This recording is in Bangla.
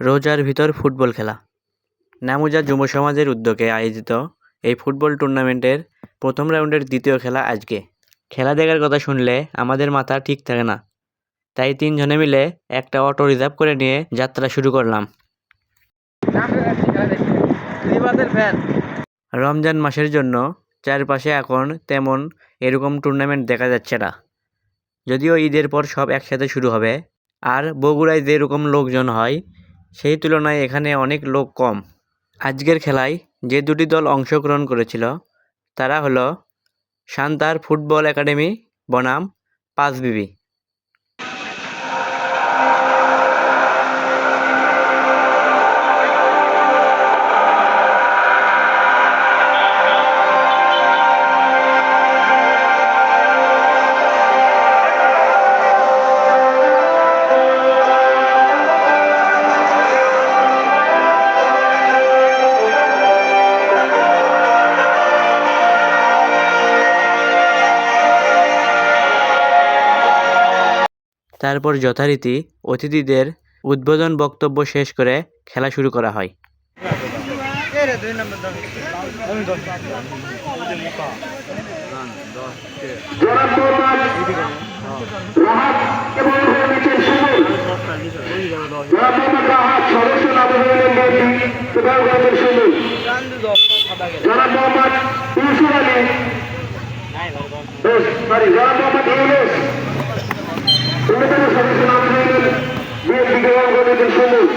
রোজার ভিতর ফুটবল খেলা। নামুজা যুব সমাজের উদ্যোগে আয়োজিত এই ফুটবল টুর্নামেন্টের প্রথম রাউন্ডের দ্বিতীয় খেলা আজকে। খেলা দেখার কথা শুনলে আমাদের মাথা ঠিক থাকে না। তাই তিনজনে মিলে একটা অটো রিজার্ভ করে নিয়ে যাত্রা শুরু করলাম। রমজান মাসের জন্য চারপাশে এখন তেমন এরকম টুর্নামেন্ট দেখা যাচ্ছে না। যদিও ঈদের পর সব একসাথে শুরু হবে, আর বগুড়ায় যেরকম লোকজন হয় সেই তুলনায় এখানে অনেক লোক কম। আজকের খেলায় যে দুটি দল অংশগ্রহণ করেছিল, তারা হলো শান্তার ফুটবল একাডেমি, বনাম, পাঁচবিবি। তারপর যথারীতি অতিথিদের উদ্বোধন বক্তব্য শেষ করে খেলা শুরু করা হয়। জনাব মোহাম্মদ ইউসুফ আলী সরি অন্যতম সদস্য নাম হলেন বিএনপি দেওয়ান কমিটির সমুখ